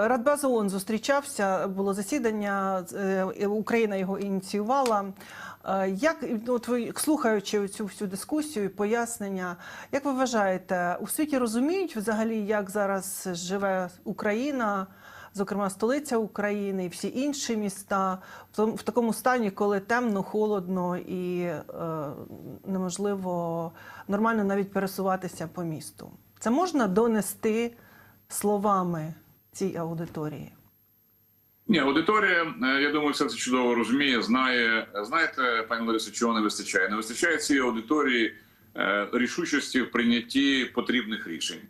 Радбез ООН зустрічався, було засідання, е, Україна його ініціювала. Е, Як ну, от ви слухаючи цю всю дискусію, пояснення, як ви вважаєте, у світі розуміють взагалі, як зараз живе Україна, зокрема столиця України і всі інші міста, в такому стані, коли темно, холодно і е, неможливо нормально навіть пересуватися по місту? Це можна донести словами цій аудиторії? Ні, аудиторія, е, я думаю, все це чудово розуміє, знає. Знаєте, пані Ларисо, чого не вистачає? Не вистачає цій аудиторії е, рішучості в прийнятті потрібних рішень.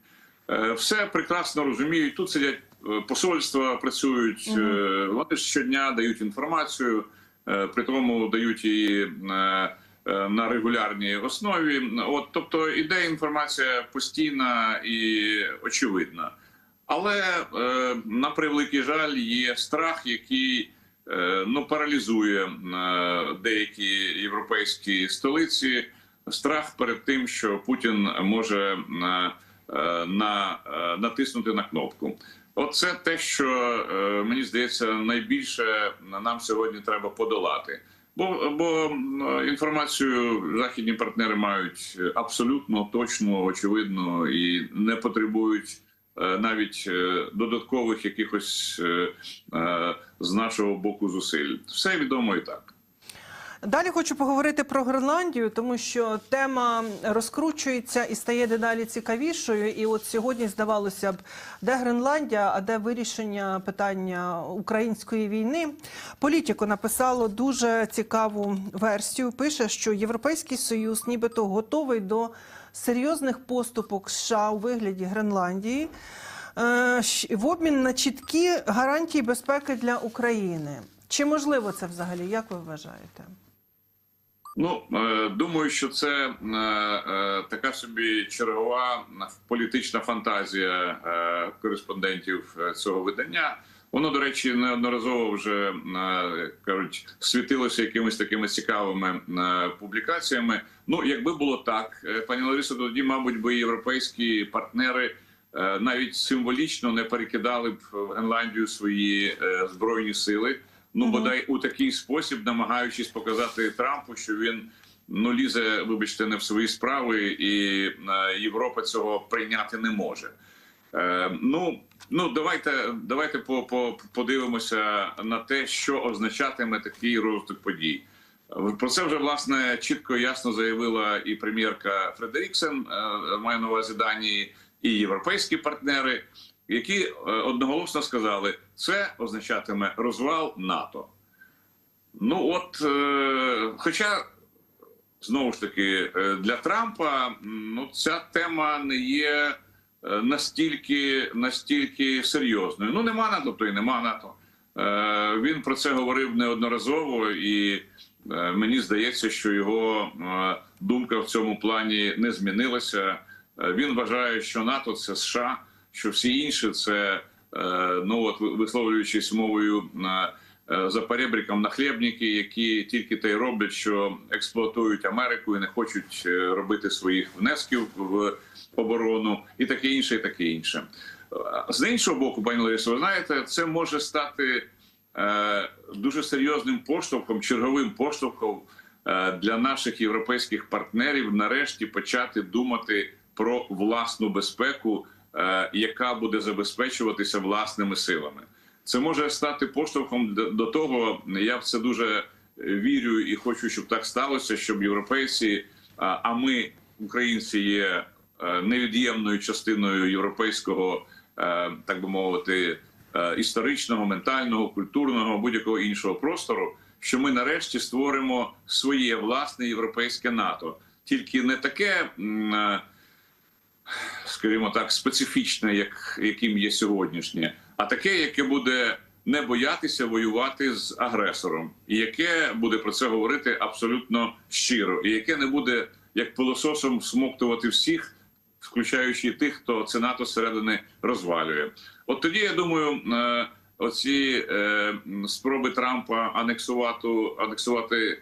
Е, Все прекрасно розуміють. Тут сидять посольства, працюють. е, Вони щодня дають інформацію, при тому дають її на регулярній основі. От, тобто, іде інформація постійна і очевидна. Але е, на превеликий жаль, є страх, який е, ну паралізує е, деякі європейські столиці. Страх перед тим, що Путін може на, натиснути на кнопку. Оце те, що мені здається, найбільше нам сьогодні треба подолати. Бо, бо інформацію західні партнери мають абсолютно точну, очевидну і не потребують навіть е, додаткових якихось е, е, з нашого боку зусиль. Все відомо і так. Далі хочу поговорити про Гренландію, тому що тема розкручується і стає дедалі цікавішою. І от сьогодні здавалося б, де Гренландія, а де вирішення питання української війни. Політіко написало дуже цікаву версію. Пише, що Європейський Союз, нібито готовий до серйозних поступок США у вигляді Гренландії. е, В обмін на чіткі гарантії безпеки для України. Чи можливо це взагалі? Як ви вважаєте? Ну е, думаю, що це е, така собі чергова політична фантазія кореспондентів цього видання. Воно, до речі, неодноразово вже е, кажуть, світилося якимись такими цікавими е, публікаціями. Ну, якби було так, е, пані Ларисо, тоді, мабуть, би європейські партнери навіть символічно не перекидали б в Гренландію свої збройні сили. Ну, бодай у такий спосіб, намагаючись показати Трампу, що він ну лізе, вибачте, не в свої справи, і Європа цього прийняти не може. Е, ну, ну давайте, давайте по, по, подивимося на те, що означатиме такий розвиток подій. Про це вже власне чітко і ясно заявила і прем'єрка Фредеріксен, е, маю на увазі Данії, і європейські партнери, які е, одноголосно сказали, це означатиме розвал НАТО. Ну от, е, хоча знову ж таки е, для Трампа ну ця тема не є е, настільки, настільки серйозною. Ну нема НАТО, то й нема НАТО. Е, Він про це говорив неодноразово, і е, мені здається, що його е, думка в цьому плані не змінилася. Е, Він вважає, що НАТО це США, що всі інші це е, ну от висловлюючись мовою е, е, за перебріком нахлєбники, які тільки те й роблять, що експлуатують Америку і не хочуть е, робити своїх внесків в оборону, і таке інше, і таке інше. Е, З іншого боку, пані Ларисо, ви знаєте, це може стати е, дуже серйозним поштовхом, черговим поштовхом е, для наших європейських партнерів нарешті почати думати про власну безпеку, е, яка буде забезпечуватися власними силами. Це може стати поштовхом до того. Я в це дуже вірю і хочу, щоб так сталося, щоб європейці, а ми, українці, є е, невід'ємною частиною європейського, е, так би мовити, е, історичного, ментального, культурного будь-якого іншого простору. Що ми нарешті створимо своє власне європейське НАТО, тільки не таке, скажімо так, специфічне, як яким є сьогоднішнє, а таке, яке буде не боятися воювати з агресором, і яке буде про це говорити абсолютно щиро, і яке не буде як пилососом всмоктувати всіх, включаючи тих, хто це НАТО зсередини розвалює. От тоді я думаю, е, оці е, спроби Трампа анексувати анексувати е,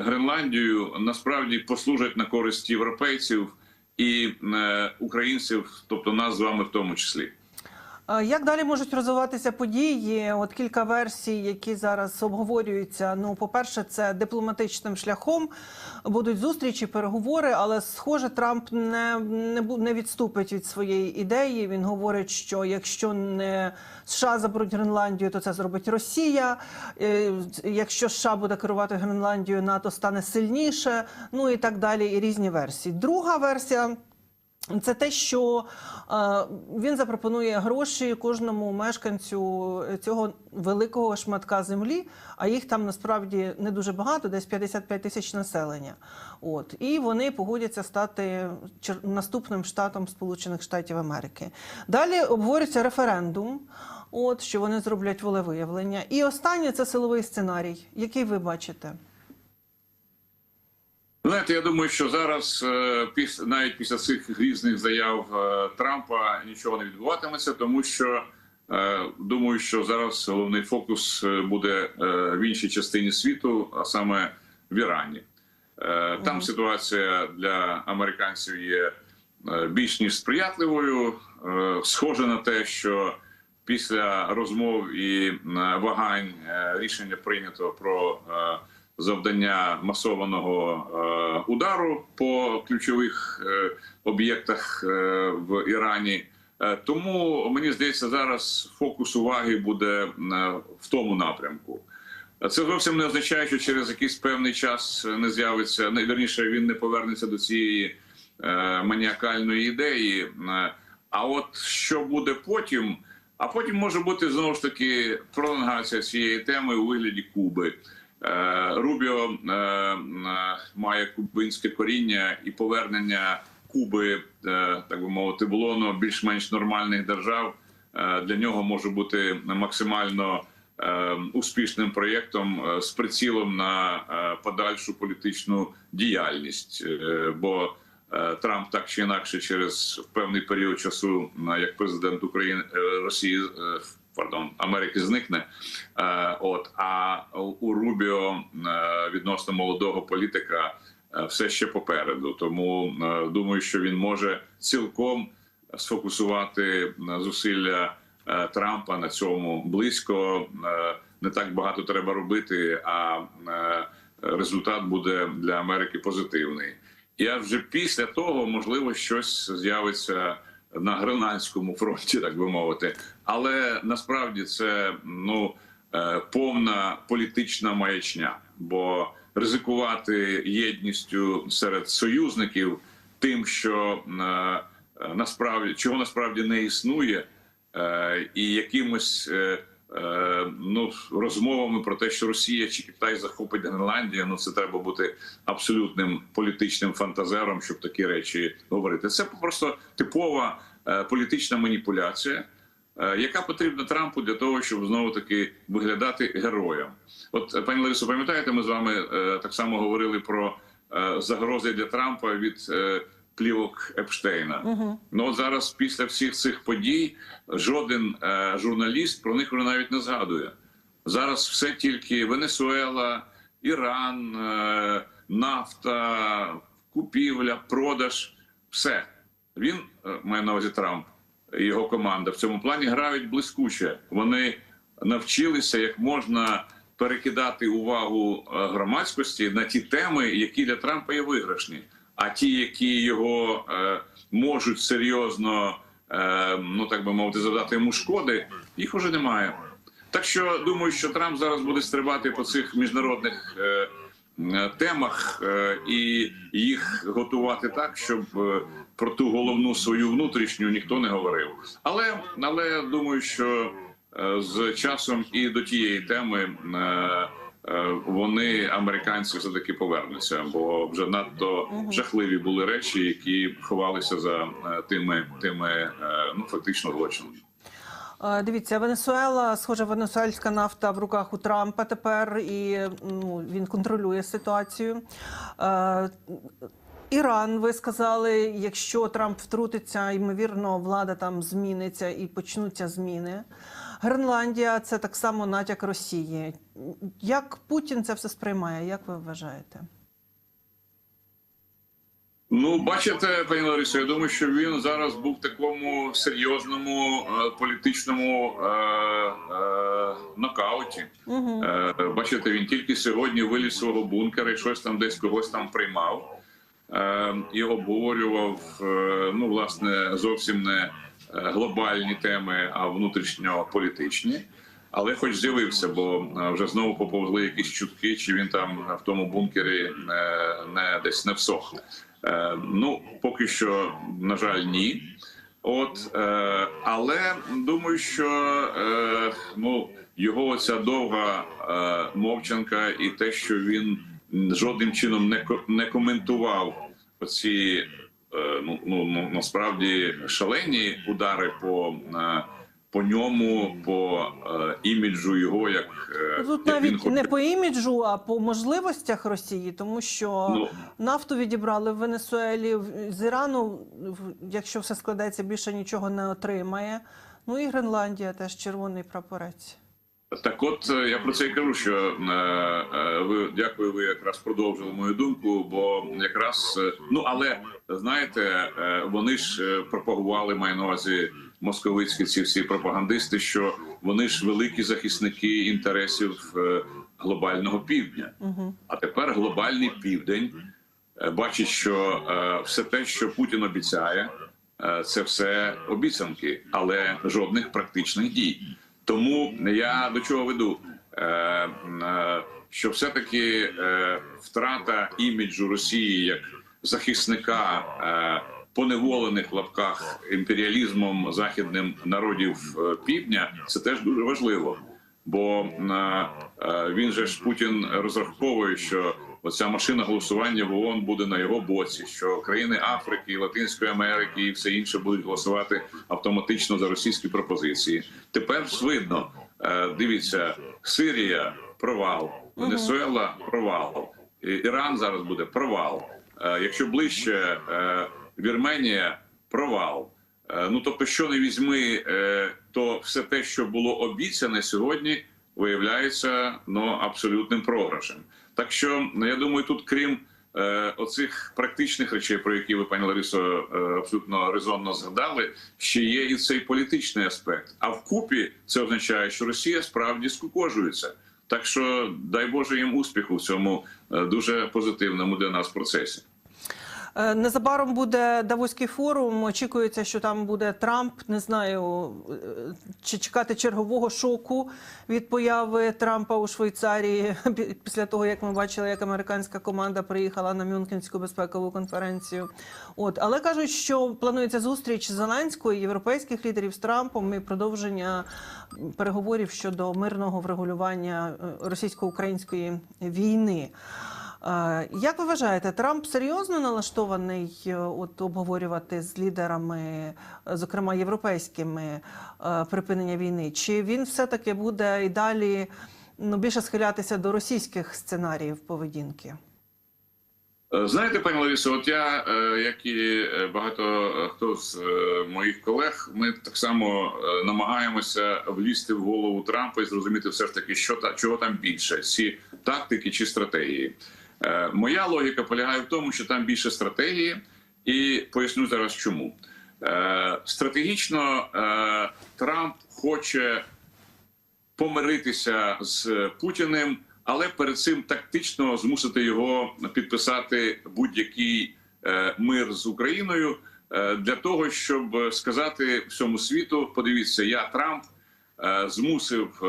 Гренландію насправді послужать на користь європейців і українців, тобто нас з вами в тому числі. Як далі можуть розвиватися події? От кілька версій, які зараз обговорюються. Ну, по-перше, це дипломатичним шляхом будуть зустрічі, переговори, але схоже, Трамп не, не, не відступить від своєї ідеї. Він говорить, що якщо не США заберуть Гренландію, то це зробить Росія. Е, Якщо США буде керувати Гренландією, НАТО стане сильніше. Ну і так далі. І різні версії. Друга версія. Це те, що е, він запропонує гроші кожному мешканцю цього великого шматка землі, а їх там насправді не дуже багато, десь 55 тисяч населення. От і вони погодяться стати наступним штатом Сполучених Штатів Америки. Далі обговорюється референдум. От що вони зроблять волевиявлення. І останнє це силовий сценарій, який ви бачите. Знаєте, я думаю, що зараз е, навіть після цих різних заяв е, Трампа нічого не відбуватиметься, тому що е, думаю, що зараз головний фокус буде в іншій частині світу, а саме в Ірані. Там ситуація для американців є більш ніж сприятливою. Схоже на те, що після розмов і вагань рішення прийнято про завдання масованого е, удару по ключових е, об'єктах е, в Ірані. Тому мені здається, зараз фокус уваги буде в тому напрямку. Це зовсім не означає, що через якийсь певний час не з'явиться, не вірніше, він не повернеться до цієї маніакальної ідеї. А от що буде потім? А потім може бути знову ж таки пролонгація цієї теми у вигляді Куби. Е, Рубіо е, е, має кубинське коріння і повернення Куби, так би мовити, лоно більш-менш нормальних держав. Для нього може бути максимально успішним проєктом з прицілом на подальшу політичну діяльність. Бо Трамп так чи інакше через певний період часу, як президент України Росії, пардон, Америки зникне. Е, От а у Рубіо е, відносно молодого політика е, все ще попереду. Тому думаю, що він може цілком сфокусувати зусилля Трампа на цьому близько. Не так багато треба робити, а результат буде для Америки позитивний. І вже після того можливо щось з'явиться на гренландському фронті, так би мовити. Але насправді це ну е, повна політична маячня, бо ризикувати єдністю серед союзників тим, що е, насправді чого насправді не існує, е, і якимось. Е, Ну, розмовами про те, що Росія чи Китай захопить Гренландію, ну це треба бути абсолютним політичним фантазером, щоб такі речі говорити. Це просто типова е, політична маніпуляція, е, яка потрібна Трампу для того, щоб знову таки виглядати героєм. От пані Ларисо, пам'ятаєте, ми з вами так само говорили про загрози для Трампа від плівок Епштейна. Угу. Ну от зараз, після всіх цих подій, жоден е, журналіст про них вже навіть не згадує. Зараз все тільки Венесуела, Іран, е, нафта, купівля, продаж. Все він е, має на увазі Трамп і його команда в цьому плані грають блискуче. Вони навчилися як можна перекидати увагу громадськості на ті теми, які для Трампа є виграшні. А ті, які його е, можуть серйозно, е, ну так би мовити, завдати йому шкоди, їх уже немає. Так що думаю, що Трамп зараз буде стрибати по цих міжнародних е, е, темах е, і їх готувати так, щоб е, про ту головну свою внутрішню ніхто не говорив. Але але думаю, що е, з часом і до тієї теми. Е, вони американці все таки повернуться, бо вже надто жахливі були речі, які ховалися за е, тими тими е, ну фактично злочинами. Е, Дивіться, Венесуела, схоже, венесуельська нафта в руках у Трампа тепер, і ну, він контролює ситуацію. Е, Іран, ви сказали, якщо Трамп втрутиться, ймовірно, влада там зміниться і почнуться зміни. Гренландія це так само натяк Росії. Як Путін це все сприймає? Як ви вважаєте? Ну, бачите, пані Ларисо, я думаю, що він зараз був в такому серйозному е, політичному е, е, нокауті. Угу. Е, бачите, він тільки сьогодні виліз з свого бункера і щось там десь когось там приймав е, і обговорював е, ну, власне, зовсім не глобальні теми, а внутрішньополітичні. Але хоч з'явився, бо е, вже знову поповзли якісь чутки, чи він там в тому бункері не, не десь не всох. Е, ну, поки що, на жаль, ні. От, е, але думаю, що е, ну, його оця довга е, мовчанка і те, що він жодним чином не, коментував оці е, ну, ну, ну, насправді шалені удари по, е, по ньому, по е, іміджу його, як, е, Тут як він навіть хоче. не по іміджу, а по можливостях Росії, тому що Ну, нафту відібрали в Венесуелі з Ірану, якщо все складеться, більше нічого не отримає. Ну і Гренландія теж червоний прапорець. Так, от е, я про це і кажу, що е, е, ви дякую, ви якраз продовжили мою думку, бо якраз ну але знаєте, е, вони ж пропагували маю на увазі московицькі ці всі пропагандисти, що вони ж великі захисники інтересів глобального півдня. А тепер глобальний південь бачить, що е, все те, що Путін обіцяє, е, це все обіцянки, але жодних практичних дій. Тому я до чого веду, Е, е, що все-таки е, втрата іміджу Росії як захисника поневолених в лапках імперіалізмом західним народів півдня, це теж дуже важливо. Бо він же ж Путін розраховує, що оця машина голосування в ООН буде на його боці, що країни Африки, Латинської Америки і все інше будуть голосувати автоматично за російські пропозиції. Тепер видно, е, дивіться, Сирія провал, Венесуела провал, Іран зараз буде провал. Е, Якщо ближче е, Вірменія провал. Ну тобто, що не візьми, то все те, що було обіцяне сьогодні, виявляється ну абсолютним програшем. Так що ну, я думаю, тут крім е, оцих практичних речей, про які ви, пані Ларисо, е, абсолютно резонно згадали, ще є і цей політичний аспект. А вкупі це означає, що Росія справді скукожується. Так що дай Боже їм успіху в цьому е, дуже позитивному для нас процесі. Е, Незабаром буде Давоський форум. Очікується, що там буде Трамп. Не знаю, е, чи чекати чергового шоку від появи Трампа у Швейцарії після того, як ми бачили, як американська команда приїхала на Мюнхенську безпекову конференцію. От але кажуть, що планується зустріч Зеленського і європейських лідерів з Трампом і продовження переговорів щодо мирного врегулювання е, російсько-української війни. Е, Як ви вважаєте, Трамп серйозно налаштований е, от обговорювати з лідерами, е, зокрема європейськими, припинення війни? Чи він все-таки буде і далі ну, більше схилятися до російських сценаріїв поведінки? Знаєте, пані Ларісо, от я, як і багато хто з моїх колег, ми так само намагаємося влізти в голову Трампа і зрозуміти все ж таки, що та чого там більше, ці тактики чи стратегії. Е, Моя логіка полягає в тому, що там більше стратегії, і поясню зараз чому. Е, Стратегічно е, Трамп хоче помиритися з Путіним, але перед цим тактично змусити його підписати будь-який мир з Україною для того, щоб сказати всьому світу: подивіться, я Трамп змусив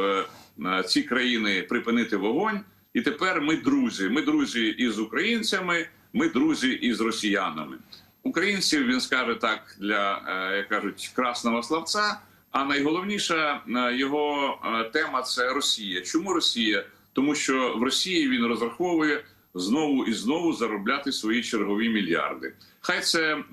ці країни припинити вогонь, і тепер ми друзі. Ми друзі із українцями, ми друзі із росіянами. Українців він скаже так для е, як кажуть красного словця. А найголовніша е, його е, тема це Росія. Чому Росія? Тому що в Росії він розраховує знову і знову заробляти свої чергові мільярди. Хай це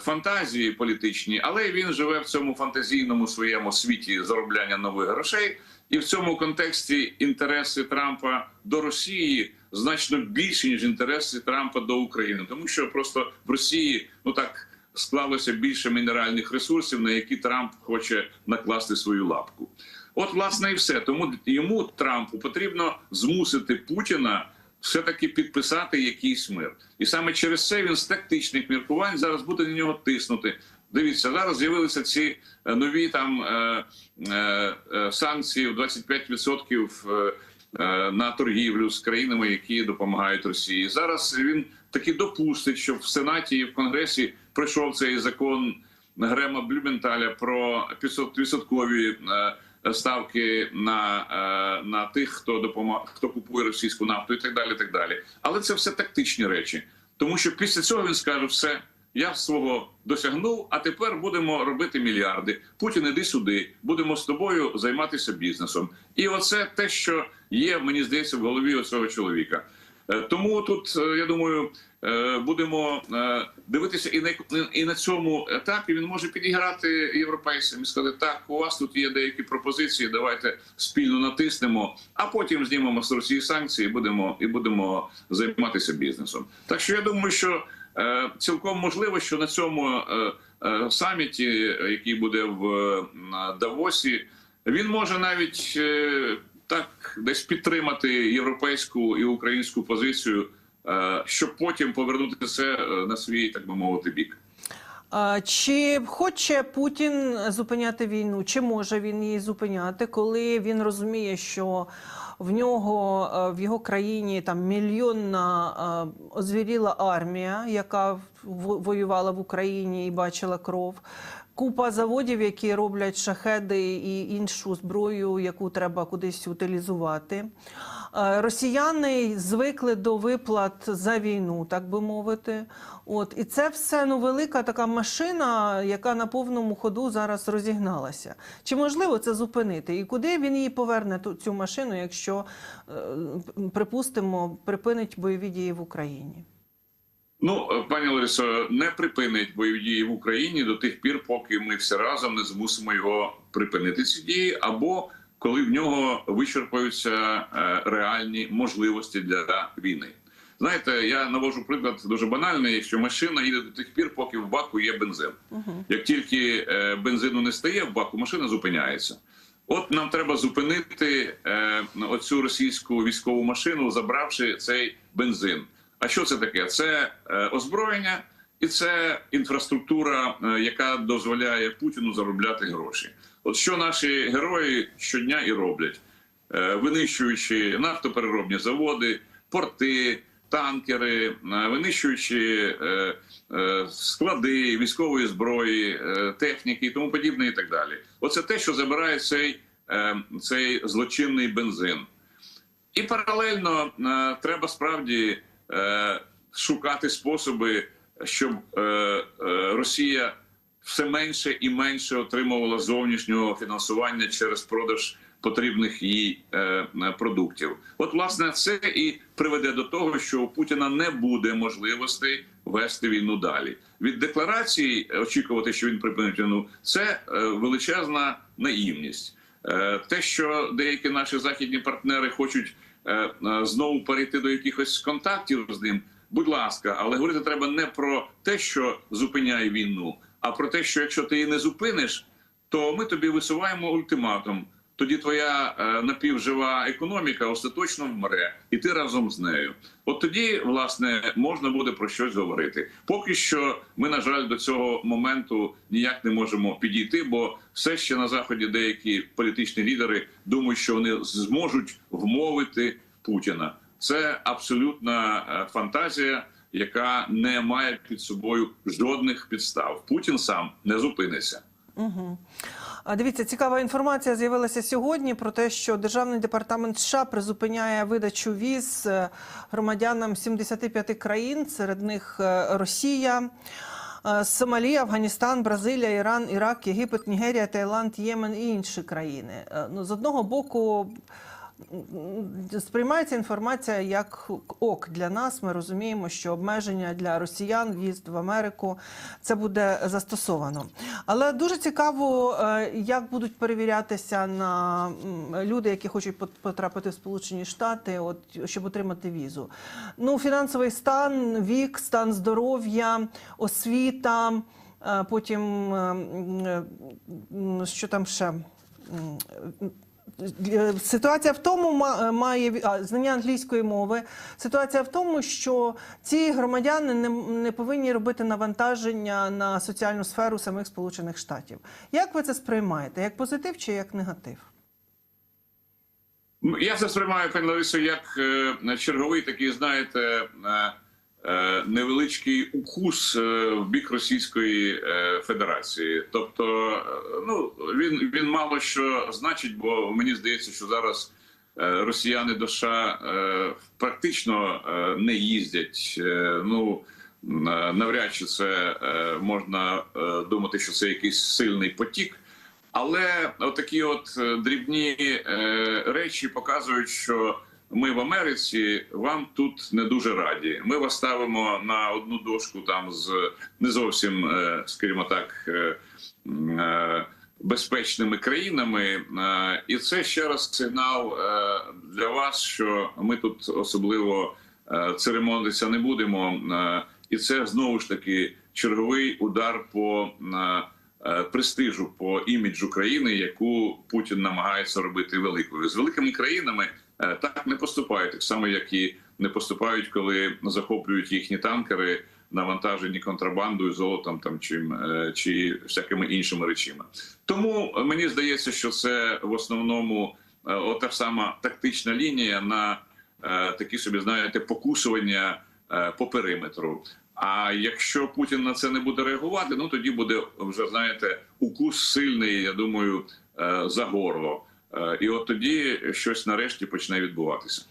фантазії політичні, але він живе в цьому фантазійному своєму світі заробляння нових грошей. І в цьому контексті інтереси Трампа до Росії значно більші ніж інтереси Трампа до України, тому що просто в Росії ну так склалося більше мінеральних ресурсів, на які Трамп хоче накласти свою лапку. От, власне, і все. Тому йому Трампу потрібно змусити Путіна все-таки підписати якийсь мир. І саме через це він з тактичних міркувань зараз буде на нього тиснути. Дивіться, зараз з'явилися ці е, нові там е, е, е, санкції в 25% е, на торгівлю з країнами, які допомагають Росії. Зараз він таки допустить, щоб в Сенаті і в Конгресі пройшов цей закон Грема Блюменталя про 500-відсоткові е, ставки на, е, на тих, хто допомагає, хто купує російську нафту, і так далі. Так далі. Але це все тактичні речі, тому що після цього він скаже все. Я свого досягнув, а тепер будемо робити мільярди. Путін, іди сюди, будемо з тобою займатися бізнесом. І оце те, що є, мені здається, в голові цього чоловіка. Е, Тому тут е, я думаю, е, будемо дивитися, і на і на цьому етапі він може підіграти європейцям і сказати, так, у вас тут є деякі пропозиції. Давайте спільно натиснемо, а потім знімемо з Росії санкції і будемо і будемо займатися бізнесом. Так що я думаю, що цілком можливо, що на цьому саміті, який буде в Давосі, він може навіть так десь підтримати європейську і українську позицію, е, щоб потім повернути це е, на свій, так би мовити, бік. Чи хоче Путін зупиняти війну? Чи може він її зупиняти, коли він розуміє, що в нього е, в його країні там мільйонна озвіріла армія, яка воювала в Україні і бачила кров? Купа заводів, які роблять шахеди і іншу зброю, яку треба кудись утилізувати. Е, Росіяни звикли до виплат за війну, так би мовити. От і це все ну велика така машина, яка на повному ходу зараз розігналася. Чи можливо це зупинити? І куди він її поверне ту цю машину, якщо е, припустимо припинить бойові дії в Україні? Ну, е, пані Ларисо, не припинить бойові дії в Україні до тих пір, поки ми всі разом не змусимо його припинити ці дії, або коли в нього вичерпаються е, реальні можливості для війни. Знаєте, я навожу приклад дуже банальний, якщо машина їде до тих пір, поки в баку є бензин. Як тільки е, бензину не стає в баку, машина зупиняється. От нам треба зупинити оцю російську військову машину, забравши цей бензин. А що це таке? Це е, озброєння і це інфраструктура, е, яка дозволяє Путіну заробляти гроші. От що наші герої щодня і роблять, е, винищуючи нафтопереробні заводи, порти, танкери, винищуючи склади військової зброї, техніки і тому подібне, і так далі. Оце те, що забирає цей, цей злочинний бензин. І паралельно треба справді е, шукати способи, щоб е, е, Росія все менше і менше отримувала зовнішнього фінансування через продаж потрібних їй продуктів. От власне це і приведе до того, що у Путіна не буде можливостей вести війну далі. Від декларації очікувати, що він припинить війну, це величезна наївність. Те, що деякі наші західні партнери хочуть знову перейти до якихось контактів з ним, будь ласка, але говорити треба не про те, що зупиняє війну, а про те, що якщо ти її не зупиниш, то ми тобі висуваємо ультиматум. Тоді твоя е, напівжива економіка остаточно вмре, і ти разом з нею. От тоді, власне, можна буде про щось говорити. Поки що, ми, на жаль, до цього моменту ніяк не можемо підійти, бо все ще на заході деякі політичні лідери думають, що вони зможуть вмовити Путіна. Це абсолютна е, фантазія, яка не має під собою жодних підстав. Путін сам не зупиниться. Угу. А дивіться, цікава інформація з'явилася сьогодні про те, що Державний департамент США призупиняє видачу віз е, громадянам 75 країн, серед них е, Росія. Сомалі, Сомалія, Афганістан, Бразилія, Іран, Ірак, Єгипет, Нігерія, Таїланд, Ємен і інші країни. Е, Ну, з одного боку, сприймається інформація як ок для нас. Ми розуміємо, що обмеження для росіян, в'їзд в Америку це буде застосовано. Але дуже цікаво, е, як будуть перевірятися на люди, які хочуть потрапити в Сполучені Штати, от щоб отримати візу. Ну, фінансовий стан, вік, стан здоров'я, освіта. е, Потім е, що там ще? Е, Ситуація в тому е, має знання англійської мови. Ситуація в тому, що ці громадяни не, не повинні робити навантаження на соціальну сферу самих Сполучених Штатів. Як ви це сприймаєте? Як позитив чи як негатив? Ну, Я це сприймаю, пані Ларисо, як е, черговий такий, знаєте, невеличкий укус е, в бік Російської е, Федерації. Тобто, е, ну він, він мало що значить, бо мені здається, що зараз е, росіяни до США е, практично е, не їздять. Е, Ну е, навряд чи це е, можна е, думати, що це якийсь сильний потік. Але отакі от е, дрібні е, речі показують, що ми в Америці вам тут не дуже раді. Ми вас ставимо на одну дошку там з не зовсім, е, скажімо так, е, е, безпечними країнами. І це ще раз сигнал для вас, що ми тут особливо церемонитися не будемо. І це знову ж таки черговий удар по. престижу по іміджу країни, яку Путін намагається робити великою з великими країнами. Е, Так не поступають, так само як і не поступають, коли захоплюють їхні танкери, навантажені контрабандою, золотом там чи, е, чи всякими іншими речами. Тому мені здається, що це в основному е, ота сама тактична лінія на такі собі знаєте покусування по периметру. А якщо Путін на це не буде реагувати, ну тоді буде вже знаєте укус сильний. Я думаю, за горло. Е, І от тоді щось нарешті почне відбуватися.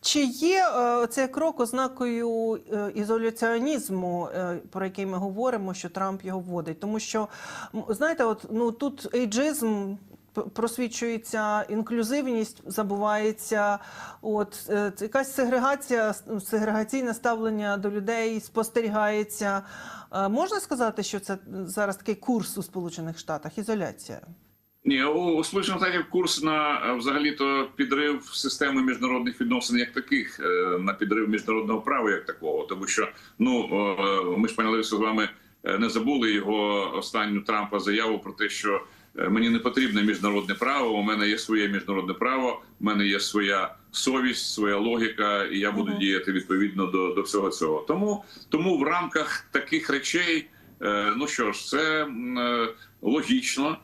Чи є е, цей крок ознакою е, ізоляціонізму, про який ми говоримо, що Трамп його вводить? Тому що знаєте, от ну тут ейджизм. Просвічується інклюзивність, забувається от якась сегрегація, сегрегаційне ставлення до людей спостерігається. Можна сказати, що це зараз такий курс у Сполучених Штатах, ізоляція? Ні, у, Сполучених Штатів курс на е, взагалі-то підрив системи міжнародних відносин як таких, е, на підрив міжнародного права як такого. Тому що ну е, ми ж пані Ларисо, з вами не забули його останню Трампа заяву про те, що мені не потрібне міжнародне право. У мене є своє міжнародне право, у мене є своя совість, своя логіка, і я буду Мгм. діяти відповідно до, до всього цього. Тому тому в рамках таких речей, ну що ж, це логічно.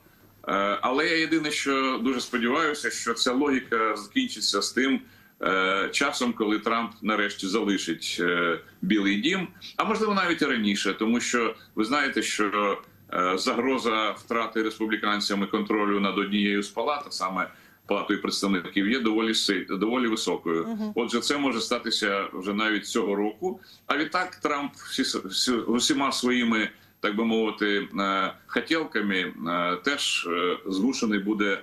Е, Але я єдине, що дуже сподіваюся, що ця логіка закінчиться з тим е, часом, коли Трамп нарешті залишить е, Білий Дім, а можливо навіть і раніше, тому що ви знаєте, що загроза втрати республіканцями контролю над однією з палат, а саме палатою представників, є доволі доволі високою. Отже, це може статися вже навіть цього року. А відтак Трамп всі, всі усіма своїми, так би мовити, е, хотілками е, теж е, змушений буде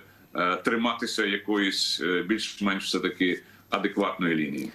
триматися якоїсь більш-менш все таки адекватної лінії.